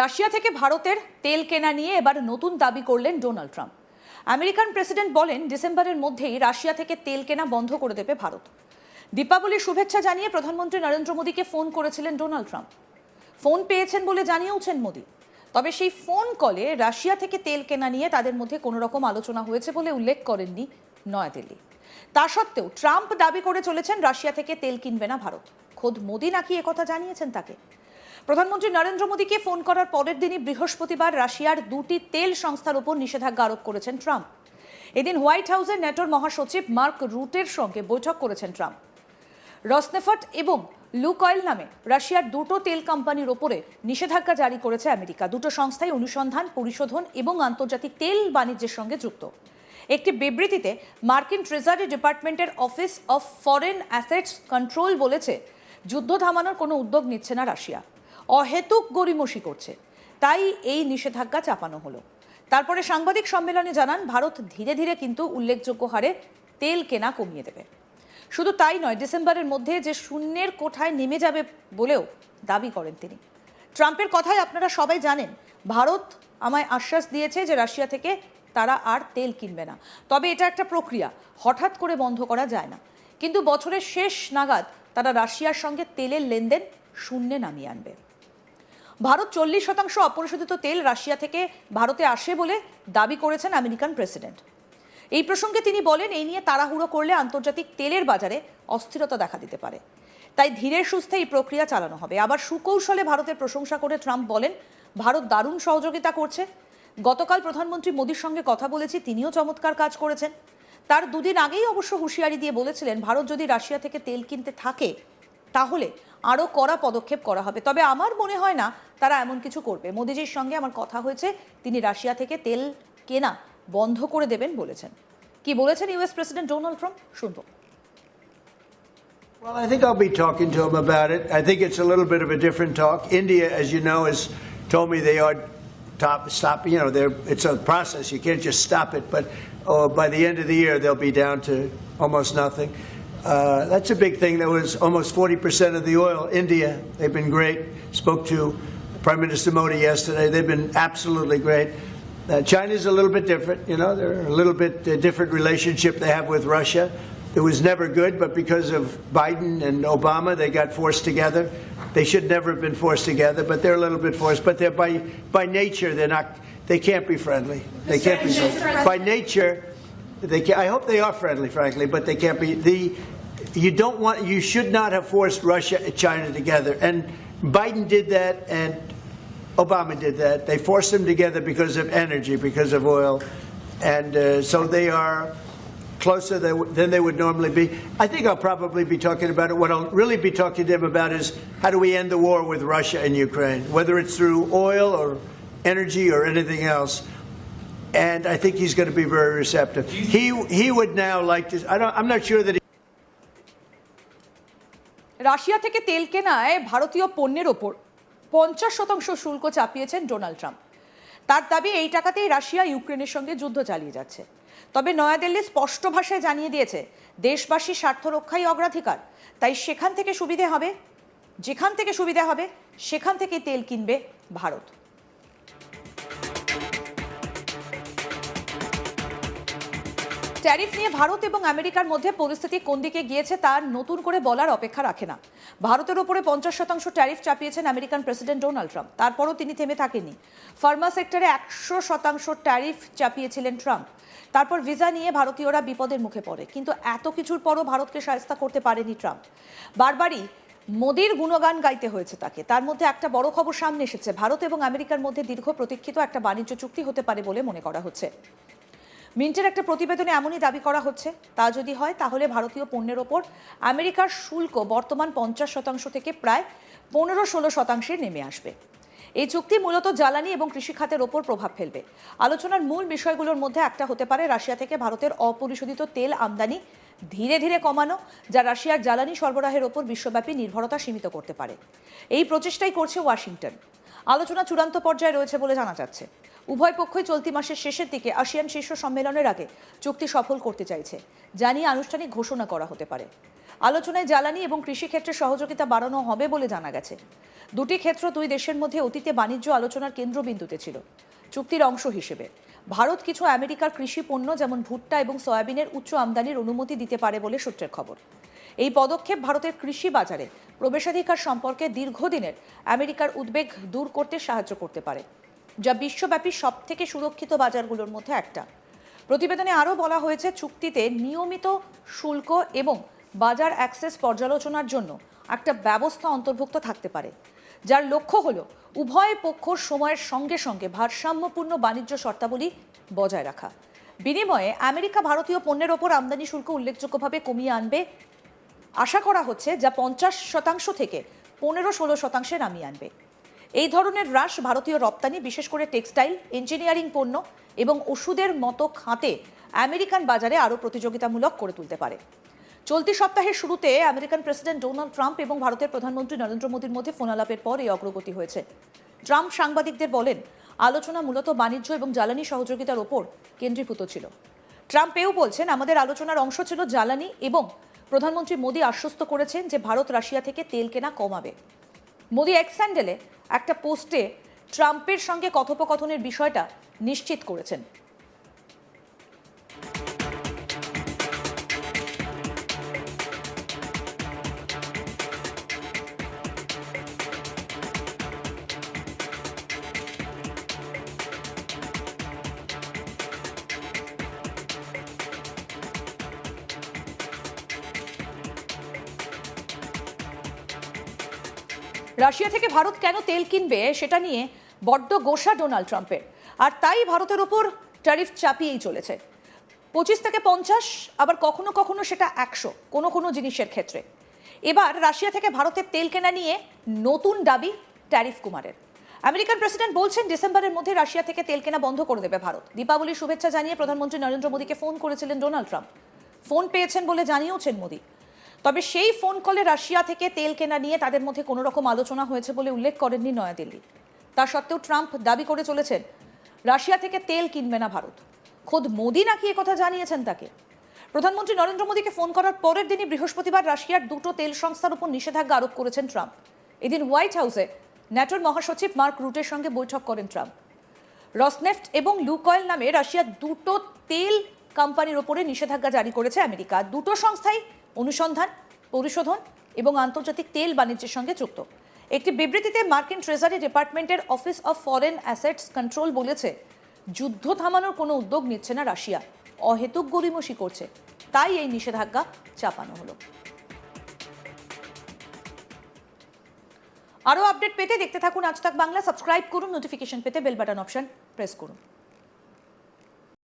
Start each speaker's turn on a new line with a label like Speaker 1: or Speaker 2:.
Speaker 1: Russia থেকে ভারতের তেল কেনা নিয়ে এবার নতুন দাবি করলেন ডোনাল্ড ট্রাম্প। আমেরিকান প্রেসিডেন্ট বলেন, ডিসেম্বরের মধ্যেই রাশিয়া থেকে তেল কেনা বন্ধ করে দেবে ভারত। দীপাবলির শুভেচ্ছা জানিয়ে প্রধানমন্ত্রী নরেন্দ্র মোদীকে ফোন করেছিলেন ডোনাল্ড ট্রাম্প। ফোন পেয়েছেন বলে জানিয়েওছেন মোদী। তবে সেই ফোন কলে রাশিয়া থেকে তেল কেনা নিয়ে তাদের মধ্যে কোনো রকম আলোচনা হয়েছে বলে উল্লেখ করেননি নয়াদিল্লি। তা সত্ত্বেও ট্রাম্প দাবি করে চলেছেন, রাশিয়া থেকে তেল কিনবে না ভারত। খোদ মোদী নাকি একথা জানিয়েছেন তাকে। প্রধানমন্ত্রী নরেন্দ্র মোদীকে ফোন করার পরের দিনই বৃহস্পতিবার রাশিয়ার দুটি তেল সংস্থার উপর নিষেধাজ্ঞা আরোপ করেছেন ট্রাম্প। এদিন হোয়াইট হাউসের ন্যাটোর মহাসচিব মার্ক রুটের সঙ্গে বৈঠক করেছেন ট্রাম্প। রসনেফট এবং লুকয়েল নামে রাশিয়ার দুটো তেল কোম্পানির ওপরে নিষেধাজ্ঞা জারি করেছে আমেরিকা। দুটো সংস্থাই অনুসন্ধান, পরিশোধন এবং আন্তর্জাতিক তেল বাণিজ্যের সঙ্গে যুক্ত। একটি বিবৃতিতে মার্কিন ট্রেজারি ডিপার্টমেন্টের Office of Foreign Assets Control বলেছে, যুদ্ধ থামানোর কোনো উদ্যোগ নিচ্ছে না রাশিয়া। অহেতুক গরিমসি করছে। তাই এই নিষেধাজ্ঞা চাপানো হলো। তারপরে সাংবাদিক সম্মেলনে জানান, ভারত ধীরে ধীরে কিন্তু উল্লেখযোগ্য হারে তেল কেনা কমিয়ে দেবে। শুধু তাই নয়, ডিসেম্বরের মধ্যে যে শূন্যের কোঠায় নেমে যাবে বলেও দাবি করেন তিনি। ট্রাম্পের কথায় আপনারা সবাই জানেন, ভারত আমায় আশ্বাস দিয়েছে যে রাশিয়া থেকে তারা আর তেল কিনবে না। তবে এটা একটা প্রক্রিয়া, হঠাৎ করে বন্ধ করা যায় না। কিন্তু বছরের শেষ নাগাদ তারা রাশিয়ার সঙ্গে তেলের লেনদেন শূন্যে নামিয়ে আনবে। ভারত চল্লিশ শতাংশ অপরিশোধিত তেল রাশিয়া থেকে ভারতে আসে বলে দাবি করেছেন আমেরিকান প্রেসিডেন্ট। এই প্রসঙ্গে তিনি বলেন, এই নিয়ে তাড়াহুড়ো করলে আন্তর্জাতিক তেলের বাজারে অস্থিরতা দেখা দিতে পারে। তাই ধীরে সুস্থে এই প্রক্রিয়া চালানো হবে। আবার সুকৌশলে ভারতের প্রশংসা করে ট্রাম্প বলেন, ভারত দারুণ সহযোগিতা করছে। গতকাল প্রধানমন্ত্রী মোদীর সঙ্গে কথা বলেছি, তিনিও চমৎকার কাজ করেছেন। তার দুদিন আগেই অবশ্য হুঁশিয়ারি দিয়ে বলেছিলেন, ভারত যদি রাশিয়া থেকে তেল কিনতে থাকে, তাহলে আরও কড়া পদক্ষেপ করা হবে তবে আমার মনে হয় না তারা এমন কিছু করবে মোদিজির সঙ্গে আমার কথা হয়েছে তিনি রাশিয়া থেকে তেল কেনা বন্ধ করে দেবেন বলেছেন কি বলেছেন ইউএস প্রেসিডেন্ট ডোনাল্ড ট্রাম্প শুনব
Speaker 2: Well, I think I'll be talking to him about it. I think it's a little bit of a different talk. India, as you know, has told me they are top, stop. You know, it's a process. You can't just stop it. But oh, by the end of the year, they'll be down to almost nothing. Uh, that's a big thing. That was almost 40% of the oil. India, they've been great. Spoke to Prime Minister Modi yesterday. They've been absolutely great. Uh, China's a little bit different. You know, they're a little bit uh, different relationship they have with Russia. It was never good, but because of Biden and Obama, they got forced together. They should never have been forced together, but they're a little bit forced. But they're by by nature, they're not. They can't be friendly. They can't be friendly. by nature. They can, I hope they are friendly, frankly, but they can't be. The you don't want. You should not have forced Russia and China together. And Biden did that, and Obama did that. They forced them together because of energy, because of oil, and uh, so they are closer than they would normally be. I think I'll probably be talking about it. What I'll really be talking to him about is how do we end the war with Russia and Ukraine, whether it's through oil or energy or anything else. And I think he's going to be very receptive. He he would now like to. I don't, I'm not sure that. He,
Speaker 1: Russia থেকে তেল কেনায় ভারতীয় পণ্যের ওপর পঞ্চাশ শতাংশ শুল্ক চাপিয়েছেন Donald Trump তার দাবি এই টাকাতেই রাশিয়া ইউক্রেনের সঙ্গে যুদ্ধ চালিয়ে যাচ্ছে তবে নয়াদিল্লি স্পষ্ট ভাষায় জানিয়ে দিয়েছে দেশবাসী স্বার্থ রক্ষাই অগ্রাধিকার তাই সেখান থেকে সুবিধে হবে যেখান থেকে সুবিধা হবে সেখান থেকে তেল কিনবে ভারত ট্যারিফ নিয়ে ভারত এবং আমেরিকার মধ্যে পরিস্থিতি কোন দিকে গিয়েছে তার নতুন করে বলার অপেক্ষা রাখে না। ভারতের ওপরে পঞ্চাশ শতাংশ ট্যারিফ চাপিয়েছেন আমেরিকান প্রেসিডেন্ট ডোনাল্ড ট্রাম্প। তারপরও তিনি থেমে থাকেননি। ফার্মা সেক্টরে একশো শতাংশ ট্যারিফ চাপিয়েছিলেন ট্রাম্প। তারপর ভিসা নিয়ে ভারতীয়রা বিপদের মুখে পড়ে, কিন্তু এত কিছুর পরও ভারতকে সায়স্তা করতে পারেনি ট্রাম্প। বারবারই মোদির গুণগান গাইতে হয়েছে তাকে। তার মধ্যে একটা বড় খবর সামনে এসেছে। ভারত এবং আমেরিকার মধ্যে দীর্ঘ প্রতীক্ষিত একটা বাণিজ্য চুক্তি হতে পারে বলে মনে করা হচ্ছে। মিন্টের একটা প্রতিবেদনে এমনই দাবি করা হচ্ছে। তা যদি হয়, তাহলে ভারতীয় পণ্যের ওপর আমেরিকার শুল্ক বর্তমান পঞ্চাশ শতাংশ থেকে প্রায় পনেরো ষোলো শতাংশে নেমে আসবে। এই চুক্তি মূলত জ্বালানি এবং কৃষি খাতের ওপর প্রভাব ফেলবে। আলোচনার মূল বিষয়গুলোর মধ্যে একটা হতে পারে রাশিয়া থেকে ভারতের অপরিশোধিত তেল আমদানি ধীরে ধীরে কমানো, যা রাশিয়ার জ্বালানি সরবরাহের ওপর বিশ্বব্যাপী নির্ভরতা সীমিত করতে পারে। এই প্রচেষ্টাই করছে ওয়াশিংটন। আলোচনা চূড়ান্ত পর্যায়ে রয়েছে বলে জানা যাচ্ছে। উভয় পক্ষই চলতি মাসের শেষের দিকে আসিয়ান শীর্ষ সম্মেলনের আগে চুক্তি সফল করতে চাইছে যা নিয়ে আনুষ্ঠানিক ঘোষণা করা হতে পারে। আলোচনায় জ্বালানি এবং কৃষিক্ষেত্রে সহযোগিতা বাড়ানো হবে বলে জানা গেছে। দুটি ক্ষেত্র দুই দেশের মধ্যে অতীতে বাণিজ্য আলোচনার কেন্দ্রবিন্দুতে ছিল। চুক্তির অংশ হিসেবে। ভারত কিছু আমেরিকার কৃষি পণ্য যেমন ভুট্টা এবং সয়াবিনের উচ্চ আমদানির অনুমতি দিতে পারে বলে সূত্রের খবর। এই পদক্ষেপ ভারতের কৃষি বাজারে প্রবেশাধিকার সম্পর্কে দীর্ঘদিনের আমেরিকার উদ্বেগ দূর করতে সাহায্য করতে পারে। যা বিশ্বব্যাপী সবথেকে সুরক্ষিত বাজারগুলোর মধ্যে একটা। প্রতিবেদনে আরও বলা হয়েছে, চুক্তিতে নিয়মিত শুল্ক এবং বাজার অ্যাক্সেস পর্যালোচনার জন্য একটা ব্যবস্থা অন্তর্ভুক্ত থাকতে পারে, যার লক্ষ্য হল উভয় পক্ষ সময়ের সঙ্গে সঙ্গে ভারসাম্যপূর্ণ বাণিজ্য শর্তাবলী বজায় রাখা। বিনিময়ে আমেরিকা ভারতীয় পণ্যের ওপর আমদানি শুল্ক উল্লেখযোগ্যভাবে কমিয়ে আনবে। আশা করা হচ্ছে যা পঞ্চাশ শতাংশ থেকে পনেরো ষোলো শতাংশে নামিয়ে আনবে। এই ধরনের হ্রাস ভারতীয় রপ্তানি, বিশেষ করে টেক্সটাইল, ইঞ্জিনিয়ারিং পণ্য এবং ওষুধের মতো খাতে আমেরিকান বাজারে আরও প্রতিযোগিতামূলক করে তুলতে পারে। চলতি সপ্তাহের শুরুতে আমেরিকান প্রেসিডেন্ট ডোনাল্ড ট্রাম্প এবং ভারতের প্রধানমন্ত্রী নরেন্দ্র মোদীর মধ্যে ফোনালাপের পর এই অগ্রগতি হয়েছে। ট্রাম্প সাংবাদিকদের বলেন, আলোচনা মূলত বাণিজ্য এবং জ্বালানি সহযোগিতার ওপর কেন্দ্রীভূত ছিল। ট্রাম্প এও বলছেন, আমাদের আলোচনার অংশ ছিল জ্বালানি এবং প্রধানমন্ত্রী মোদী আশ্বস্ত করেছেন যে ভারত রাশিয়া থেকে তেল কেনা কমাবে। মোদী এক স্যান্ডেলে একটা পোস্টে ট্রাম্পের সঙ্গে কথোপকথনের বিষয়টা নিশ্চিত করেছেন। রাশিয়া থেকে ভারত কেন তেল কিনবে সেটা নিয়ে বড্ড গোসা ডোনাল্ড ট্রাম্পের। আর তাই ভারতের ওপর ট্যারিফ চাপিয়েই চলেছে। পঁচিশ থেকে পঞ্চাশ, আবার কখনো কখনো সেটা একশো, কোনো কোনো জিনিসের ক্ষেত্রে। এবার রাশিয়া থেকে ভারতের তেল কেনা নিয়ে নতুন দাবি ট্যারিফ কুমারের। আমেরিকান প্রেসিডেন্ট বলছেন, ডিসেম্বরের মধ্যে রাশিয়া থেকে তেল কেনা বন্ধ করে দেবে ভারত। দীপাবলির শুভেচ্ছা জানিয়ে প্রধানমন্ত্রী নরেন্দ্র মোদীকে ফোন করেছিলেন ডোনাল্ড ট্রাম্প। ফোন পেয়েছেন বলে জানিয়েওছেন মোদী। তবে সেই ফোন কলে রাশিয়া থেকে তেল কেনা নিয়ে তাদের মধ্যে কোনো রকম আলোচনা হয়েছে বলে উল্লেখ করেননি নয়াদিল্লি। তা সত্ত্বেও ট্রাম্প দাবি করে চলেছেন, রাশিয়া থেকে তেল কিনবে না ভারত। খোদ মোদী নাকি কথা জানিয়েছেন তাকে? প্রধানমন্ত্রী নরেন্দ্র মোদীকে ফোন করার পরের দিনই বৃহস্পতিবার রাশিয়ার দুটো তেল সংস্থার উপর নিষেধাজ্ঞা আরোপ করেছেন ট্রাম্প। এদিন হোয়াইট হাউসে ন্যাটোর মহাসচিব মার্ক রুটের সঙ্গে বৈঠক করেন ট্রাম্প। রসনেফট এবং লুকয়েল নামে রাশিয়ার দুটো তেল কোম্পানির ওপরে নিষেধাজ্ঞা জারি করেছে আমেরিকা। দুটো সংস্থাই অনুসন্ধান, পরিশোধন এবং আন্তর্জাতিক তেল বাণিজ্যের সঙ্গে যুক্ত। একটি বিবৃতিতে মার্কিন ট্রেজারি ডিপার্টমেন্টের Office of Foreign Assets Control বলেছে, যুদ্ধ থামানোর কোনো উদ্যোগ নিচ্ছে না রাশিয়া। অহেতুক গরিমসি করছে। তাই এই নিষেধাজ্ঞা চাপানো হলো। আরও আপডেট পেতে দেখতে থাকুন আজ তাক বাংলা। সাবস্ক্রাইব করুন, নোটিফিকেশন পেতে বেল বাটন অপশন প্রেস করুন।